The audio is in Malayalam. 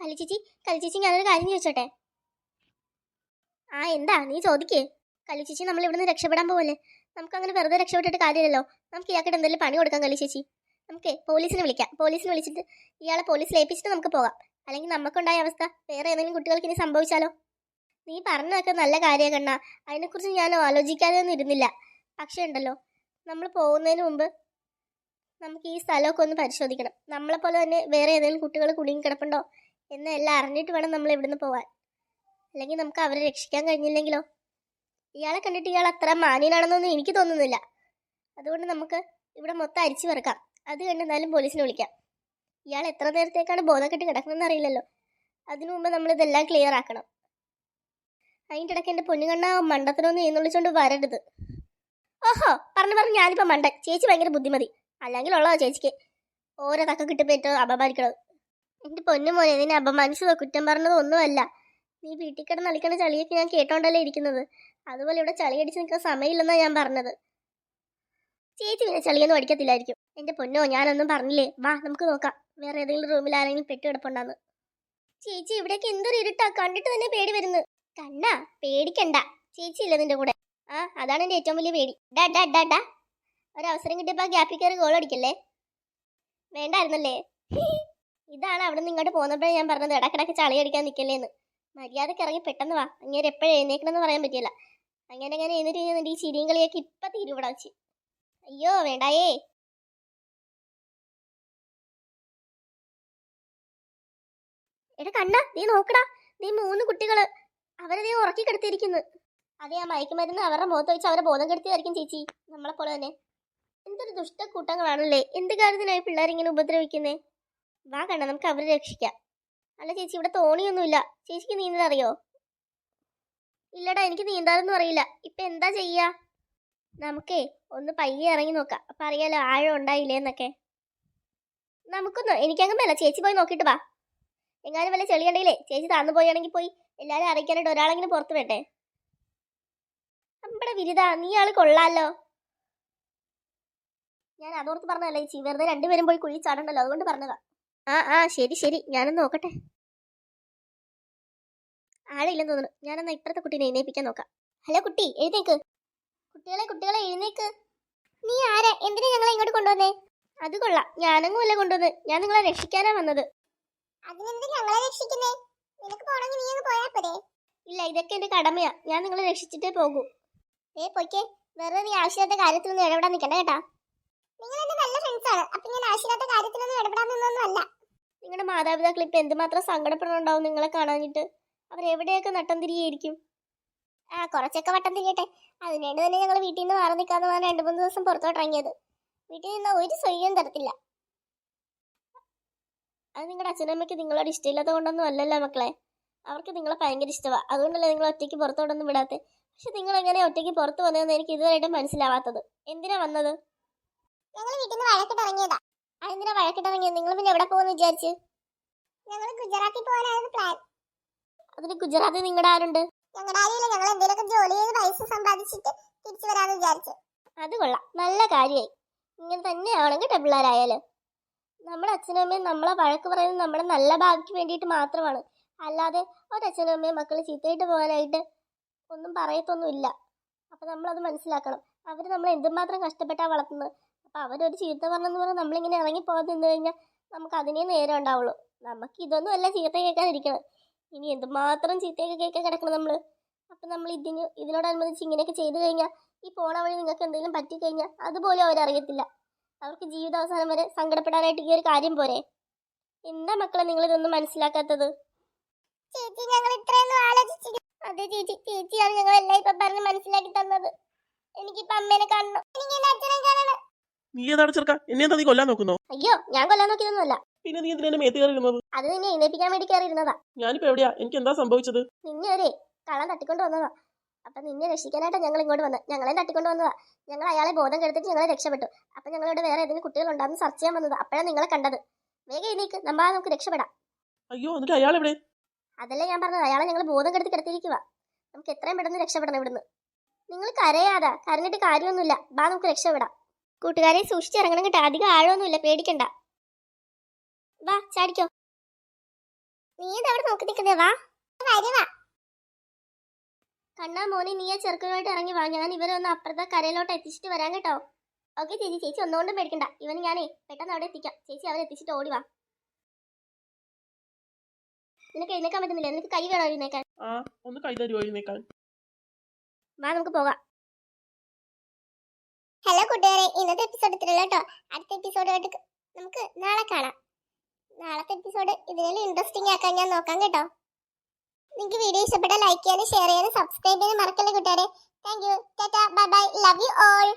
കലിച്ചിച്ചി കലിച്ചേച്ചി ഞാനൊരു കാര്യം ചോദിച്ചോട്ടെ? ആ എന്താ? നീ ചോദിക്കേ. കലിച്ചേച്ചി നമ്മൾ ഇവിടുന്ന് രക്ഷപ്പെടാൻ പോവല്ലേ? നമുക്ക് അങ്ങനെ വെറുതെ രക്ഷപ്പെട്ടിട്ട് കാര്യമില്ലല്ലോ. നമുക്ക് ഇയാൾക്കിട്ട് എന്തെങ്കിലും പണി കൊടുക്കാം കലിച്ചേച്ചി നമുക്ക് പോലീസിനെ വിളിക്കാം. പോലീസിനെ വിളിച്ചിട്ട് ഇയാളെ പോലീസിൽ ഏൽപ്പിച്ചിട്ട് നമുക്ക് പോകാം. അല്ലെങ്കിൽ നമുക്കുണ്ടായ അവസ്ഥ വേറെ ഏതെങ്കിലും കുട്ടികൾക്ക് ഇനി സംഭവിച്ചാലോ? നീ പറഞ്ഞതൊക്കെ നല്ല കാര്യമാണ് കണ്ണ. അതിനെക്കുറിച്ച് ഞാൻ ആലോചിക്കാതെ ഒന്നും ഇരുന്നില്ല. പക്ഷേ ഉണ്ടല്ലോ നമ്മൾ പോകുന്നതിന് മുമ്പ് നമുക്ക് ഈ സ്ഥലമൊക്കെ ഒന്ന് പരിശോധിക്കണം. നമ്മളെപ്പോലെ തന്നെ വേറെ ഏതെങ്കിലും കുട്ടികൾ കുടുങ്ങി കിടപ്പുണ്ടോ? എന്ന് എല്ലാം അറിഞ്ഞിട്ട് വേണം നമ്മൾ ഇവിടുന്ന് പോവാൻ. അല്ലെങ്കിൽ നമുക്ക് അവരെ രക്ഷിക്കാൻ കഴിഞ്ഞില്ലെങ്കിലോ? ഇയാളെ കണ്ടിട്ട് ഇയാൾ അത്ര മാന്യനാണെന്നൊന്നും എനിക്ക് തോന്നുന്നില്ല. അതുകൊണ്ട് നമുക്ക് ഇവിടെ മൊത്തം അരിച്ചു വെറുക്കാം അത് കണ്ടെന്നാലും പോലീസിനെ വിളിക്കാം. ഇയാൾ എത്ര നേരത്തേക്കാണ് ബോധം കെട്ടി അറിയില്ലല്ലോ. അതിനു മുമ്പ് നമ്മൾ ഇതെല്ലാം ക്ലിയർ ആക്കണം. അതിന്റെ ഇടയ്ക്ക് എന്റെ പൊന്നുകണ്ണ മണ്ടത്തിനൊന്നും എഴുന്നള്ളിച്ചോണ്ട് വരരുത്. ഓഹോ പറഞ്ഞു പറഞ്ഞു ഞാനിപ്പോൾ മണ്ടൻ. ചേച്ചി ഭയങ്കര ബുദ്ധിമതി. അല്ലെങ്കിൽ ഉള്ളതോ ചേച്ചിക്ക്. ഓരോ തക്ക കിട്ടുമ്പോൾ ഏറ്റവും അപമാനിക്കണത്. എന്റെ പൊന്നു മോനെ നിന്നെ അപമാനിച്ചതോ കുറ്റം പറഞ്ഞതോ ഒന്നുമല്ല. നീ വീട്ടിൽ കിടന്ന് കളിക്കണ ചളിയൊക്കെ ഞാൻ കേട്ടോണ്ടല്ലേ ഇരിക്കുന്നത്. അതുപോലെ ഇവിടെ ചളി അടിച്ച് നിൽക്കാൻ സമയമില്ലെന്നാ ഞാൻ പറഞ്ഞത്. ചേച്ചി പിന്നെ ചളിയൊന്നും അടിക്കത്തില്ലായിരിക്കും. എന്റെ പൊന്നോ ഞാനൊന്നും പറഞ്ഞില്ലേ? വാ നമുക്ക് നോക്കാം. വേറെ ഏതെങ്കിലും റൂമിൽ ആരെങ്കിലും പെട്ട് കിടപ്പുണ്ടാന്ന്. ചേച്ചി ഇവിടേക്ക് എന്തൊരു ഇരുട്ടാ. കണ്ടിട്ട് തന്നെ പേടി വരുന്നു. കണ്ണാ പേടിക്കണ്ട. ചേച്ചി ഇല്ല നിന്റെ കൂടെ. ആ അതാണ് എന്റെ ഏറ്റവും വലിയ പേടി. ഡാ ഡാ ഡാ ഒരവസരം കിട്ടിയപ്പോ ഗ്യാപ്പിക്കാർ കയറി ഗോൾ അടിക്കല്ലേ? വേണ്ടായിരുന്നല്ലേ? ഇതാണ് അവിടെ നിന്ന് ഇങ്ങോട്ട് പോകുന്നപ്പോഴേ ഞാൻ പറഞ്ഞത് ഇടക്കിടക്ക് ചളി അടിക്കാൻ നിൽക്കല്ലേന്ന് മര്യാദയ്ക്ക് ഇറങ്ങി പെട്ടെന്ന് വാ. അങ്ങനെ എപ്പോഴും എഴുന്നേക്കണമെന്ന് പറയാൻ പറ്റില്ല. അങ്ങനെ അങ്ങനെ എഴുന്നേറ്റ് കഴിഞ്ഞാൽ ഈ ചിരിയും കളിയൊക്കെ ഇപ്പം തിരുവിടാ വെച്ച്. അയ്യോ വേണ്ടായേ. എടാ കണ്ണ നീ നോക്കടാ. നീ മൂന്ന് കുട്ടികൾ. അവരെ നീ ഉറക്കി കിടത്തിയിരിക്കുന്നു. അതെ ആ മയക്കുമരുന്ന് അവരുടെ മുഖത്ത് വെച്ച് അവരെ ബോധം കെടുത്തിയായിരിക്കും ചേച്ചി. നമ്മളെ പോലെ തന്നെ. എന്തൊരു ദുഷ്ട കൂട്ടങ്ങളാണല്ലേ. എന്ത് കാര്യത്തിനായി പിള്ളേരിങ്ങനെ ഉപദ്രവിക്കുന്നേ? വാ കണ്ണ നമുക്ക് അവരെ രക്ഷിക്കാം. അല്ല ചേച്ചി ഇവിടെ തോണിയൊന്നുമില്ല. ചേച്ചിക്ക് നീന്തൽ അറിയോ ഇല്ലടാ എനിക്ക് നീന്താനൊന്നും അറിയില്ല. ഇപ്പൊ എന്താ ചെയ്യുക നമുക്കേ ഒന്ന് പയ്യെ ഇറങ്ങി നോക്കാം. അപ്പൊ അറിയാലോ ആഴം ഉണ്ടായില്ലേന്നൊക്കെ നമുക്കൊന്ന് എനിക്കങ്ങ് മേല ചേച്ചി പോയി നോക്കിയിട്ട് വാ. എങ്ങാനും വല്ല ചെളിയുണ്ടെങ്കിലേ ചേച്ചി താന്നു പോയാണെങ്കിൽ പോയി എല്ലാരും അറിയിക്കാനായിട്ട് ഒരാളെങ്കിലും പുറത്ത് വേണ്ടേ നമ്മുടെ വിരുദ നീ ആൾ കൊള്ളാലോ. ഞാൻ അതോർത്ത് പറഞ്ഞതല്ലേ ചേച്ചി വെറുതെ രണ്ടുപേരും പോയി കുഴി ചാടണ്ടല്ലോ അതുകൊണ്ട് പറഞ്ഞതാ. ആ ആ ശരി ശരി. ഞാനൊന്ന് നോക്കട്ടെ. ആളില്ലെന്ന് തോന്നുന്നു. ഞാനെന്നാ ഇപ്പുറത്തെ കുട്ടീനെ എഴുന്നേപ്പിക്കാൻ നോക്കാം. ഹലോ കുട്ടി എഴുന്നേക്ക് കുട്ടികളെ കുട്ടികളെ എഴുന്നേക്ക് നീ ആരാ? എന്തിനാ ഞങ്ങളെ ഇങ്ങോട്ട് കൊണ്ടുവന്നേ? അത് കൊള്ളാം. ഞാനങ്ങുമല്ല കൊണ്ടുവന്ന്. ഞാൻ നിങ്ങളെ രക്ഷിക്കാനാ വന്നത്. ഇല്ല ഇതൊക്കെ എന്റെ കടമയാ. ഞാൻ നിങ്ങളെ രക്ഷിച്ചിട്ടേ പോകൂ. ഏ പൊയ്ക്കേ. വെറുതെ നീ ആവശ്യമില്ലാത്ത കാര്യത്തിലൊന്നും ഇടപെടാൻ നിൽക്കണ്ട കേട്ടാ. നിങ്ങൾ എന്റെ നല്ല ഫ്രണ്ട്സ് ആണ്. അപ്പൊ ഞാൻ ആവശ്യമില്ലാത്ത കാര്യത്തിലൊന്നും ഇടപെടാൻ നിന്നൊന്നും അല്ല നിങ്ങളുടെ മാതാപിതാക്കൾ ഇപ്പൊ എന്തുമാത്രം സങ്കടപ്പെടുന്നുണ്ടാവും നിങ്ങളെ കാണാനിട്ട് അവരെവിടെയൊക്കെ നട്ടം തിരികെയിരിക്കും ആ കുറച്ചൊക്കെ വട്ടം തിരിയട്ടെ. അതിനുവേണ്ടി തന്നെ ഞങ്ങൾ വീട്ടിൽ നിന്ന് മാറി നിൽക്കാന്ന് പറഞ്ഞാൽ രണ്ട് മൂന്ന് ദിവസം പുറത്തോട്ട് ഇറങ്ങിയത്. വീട്ടിൽ നിന്ന് ഒരു സ്വയം തരത്തില്ല. അത് നിങ്ങളുടെ അച്ഛനമ്മയ്ക്ക് നിങ്ങളോട് ഇഷ്ടമില്ലാത്ത കൊണ്ടൊന്നും അല്ലല്ലോ മക്കളെ. അവർക്ക് നിങ്ങളെ ഭയങ്കര ഇഷ്ടമാണ് അതുകൊണ്ടല്ലേ നിങ്ങൾ ഒറ്റയ്ക്ക് പുറത്തോട്ടൊന്നും വിടാത്തത് പക്ഷെ നിങ്ങൾ എങ്ങനെ ഒറ്റയ്ക്ക് പുറത്ത് വന്നതെന്ന് എനിക്ക് ഇതുവരെയായിട്ടും മനസ്സിലാവാത്തത്? എന്തിനാ വന്നത്? ഞങ്ങൾ വീട്ടിൽ നിന്ന് വഴക്കിട്ട് ഇറങ്ങിയതാ അതെന്തിനാ വഴക്കിട്ടിറങ്ങിയത് നിങ്ങൾ പിന്നെ എവിടെ പോകുമെന്ന് വിചാരിച്ച്? ഞങ്ങൾ ഗുജറാത്തിൽ പോകാനായിരുന്നു പ്ലാൻ അതിന് ഗുജറാത്തിൽ നിങ്ങളുടെ ആരുണ്ട്? ഞങ്ങളുടെ ആരുമില്ല. ഞങ്ങൾ എന്തെങ്കിലുമൊക്കെ ജോലി ചെയ്ത് പൈസ സമ്പാദിച്ചിട്ട് തിരിച്ചു വരാന്ന് വിചാരിച്ചു. അത് കൊള്ളാം. നല്ല കാര്യമായി ഇങ്ങനെ തന്നെയാണ് കേട്ടോ പിള്ളേരായാലും. നമ്മുടെ അച്ഛനും അമ്മയും നമ്മളെ വഴക്ക് പറയുന്നത് നമ്മുടെ നല്ല ഭാവിക്ക് വേണ്ടിയിട്ട് മാത്രമാണ്. അല്ലാതെ ഒരച്ഛനും അമ്മയും മക്കൾ ചീത്തയിട്ട് പോകാനായിട്ട് ഒന്നും പറയത്തൊന്നുമില്ല. അപ്പം നമ്മളത് മനസ്സിലാക്കണം. അവർ നമ്മളെ എന്തുമാത്രം കഷ്ടപ്പെട്ടാണ് വളർത്തുന്നത്? അപ്പം അവരൊരു ചീത്ത പറഞ്ഞെന്ന് പറഞ്ഞാൽ നമ്മളിങ്ങനെ ഇറങ്ങി പോകാൻ നിന്ന് കഴിഞ്ഞാൽ നമുക്ക് അതിനേ നേരം ഉണ്ടാവുള്ളൂ. നമുക്ക് ഇതൊന്നും അല്ല ചീത്ത കേൾക്കാതിരിക്കണം. ഇനി എന്തുമാത്രം ചീത്തയൊക്കെ കേൾക്കാൻ കിടക്കണം നമ്മൾ അപ്പം നമ്മൾ ഇതിന് ഇതിനോടനുബന്ധിച്ച് ഇങ്ങനെയൊക്കെ ചെയ്തു കഴിഞ്ഞാൽ ഈ പോണ വഴി നിങ്ങൾക്ക് എന്തെങ്കിലും പറ്റിക്കഴിഞ്ഞാൽ അതുപോലും അവരറിയത്തില്ല അവർക്ക് ജീവിതാവസാനം വരെ സങ്കടപ്പെടാനായിട്ട് ഈ ഒരു കാര്യം പോരെ? എന്താ മക്കളെ നിങ്ങൾ ഇതൊന്നും മനസ്സിലാക്കാത്തത്? ചേച്ചി ഞങ്ങൾ ഇത്രയൊന്നും ആലോചിച്ചില്ല. അതെ ചേച്ചി ചേച്ചിയാണ് ഞങ്ങൾ എല്ലാം ഇപ്പൊ പറഞ്ഞ് മനസ്സിലാക്കി തന്നത്. എനിക്കിപ്പോ അമ്മേനെ കാണണം. എനിക്ക് അച്ഛനെ കാണണം. നീ ഏതാണ് ചെറുക്ക എന്നെ എന്താ നീ കൊല്ലാൻ നോക്കുന്നോ? അയ്യോ ഞാൻ കൊല്ലാൻ നോക്കിയതൊന്നുമല്ല. പിന്നെ നീ എന്തിനാ എന്നെ മേത്ത് കയറിയിരുന്നത്? അത് നിന്നെ എഴുന്നേപ്പിക്കാൻ വേണ്ടി കയറിയിരുന്നതാ. ഞാനിപ്പോ എവിടെയാ? എനിക്ക് എന്താ സംഭവിച്ചത്? നിന്നെ ഒരേ കളം തട്ടിക്കൊണ്ട് വന്നതാ. അപ്പൊ നിന്നെ രക്ഷിക്കാനായിട്ട് ഞങ്ങൾ ഇങ്ങോട്ട് വന്നത്. ഞങ്ങളെ തട്ടിക്കൊണ്ട് വന്നതാ. ഞങ്ങൾ അയാളെ ബോധം കെടുത്തിട്ട് ഞങ്ങളെ രക്ഷപ്പെട്ടു. അപ്പൊ ഞങ്ങളിവിടെ വേറെ ഏതെങ്കിലും കുട്ടികൾ കുട്ടികളുണ്ടാകുന്ന സർച്ച് ചെയ്യാൻ വന്നത്. അപ്പോഴാണ് നിങ്ങളെ കണ്ടത്. വേഗം എഴുന്നേക്ക്. നമ്മ നമുക്ക് രക്ഷപ്പെടാം. അയ്യോ എന്നിട്ട് അയാൾ എവിടെ? അതല്ലേ ഞാൻ പറഞ്ഞത്. അയാളെ ഞങ്ങൾ ബോധം കെടുത്തി കിടത്തിയിരിക്കുക നമുക്ക് എത്രയും പെട്ടെന്ന് രക്ഷപ്പെടണം ഇവിടുന്ന്. നിങ്ങൾ കരയാതാ. കരഞ്ഞിട്ട് കാര്യമൊന്നുമില്ല. ബാ നമുക്ക് രക്ഷപ്പെടാം. കൂട്ടുകാരെ സൂക്ഷിച്ചിറങ്ങണം കേട്ടോ. അധികം ആഴമൊന്നുമില്ല. പേടിക്കണ്ട. വാ ചാടിക്കോ. നീ ഇതവിടെ നോക്കി നിൽക്കുന്നേ? വാ. വരുവാ കണ്ണാ മോനെ നീ ആ ചെറുക്കനുമായിട്ട് ഇറങ്ങി വാ. ഞാൻ ഇവരെ ഒന്ന് അപ്പുറത്തെ കരയിലോട്ട് എത്തിച്ചിട്ട് വരാൻ കേട്ടോ. ഓക്കെ ചേച്ചി. ചേച്ചി ഒന്നുകൊണ്ടും പേടിക്കണ്ട. ഇവന് ഞാനേ പെട്ടെന്ന് അവിടെ എത്തിക്കാം. ചേച്ചി അവരെ എത്തിച്ചിട്ട് ഓടി വാ. നിനക്ക് എഴുന്നേക്കാൻ പറ്റുന്നില്ല? നിനക്ക് കൈ വേണോ എഴുന്നേക്കാൻ? ആ ഒന്ന് കൈ തരുമോ എഴുന്നേക്കാൻ? വാ നമുക്ക് പോകാം. ഹലോ കൂട്ടുകാരെ ഇന്നത്തെ എപ്പിസോഡ് ഇത്രയല്ലോ കേട്ടോ അടുത്ത എപ്പിസോഡുമായിട്ട് നമുക്ക് നാളെ കാണാം. നാളത്തെ എപ്പിസോഡ് ഇതിനെല്ലാം ഇൻട്രസ്റ്റിംഗ് ആക്കാൻ ഞാൻ നോക്കാം കേട്ടോ. നിങ്ങൾക്ക് വീഡിയോ ഇഷ്ടപ്പെട്ടാൽ ലൈക്ക് ചെയ്യാനും ഷെയർ ചെയ്യാനും സബ്സ്ക്രൈബ് ചെയ്യാനും മറക്കല്ലേ കൂട്ടുകാരെ? Thank you tata bye bye love you all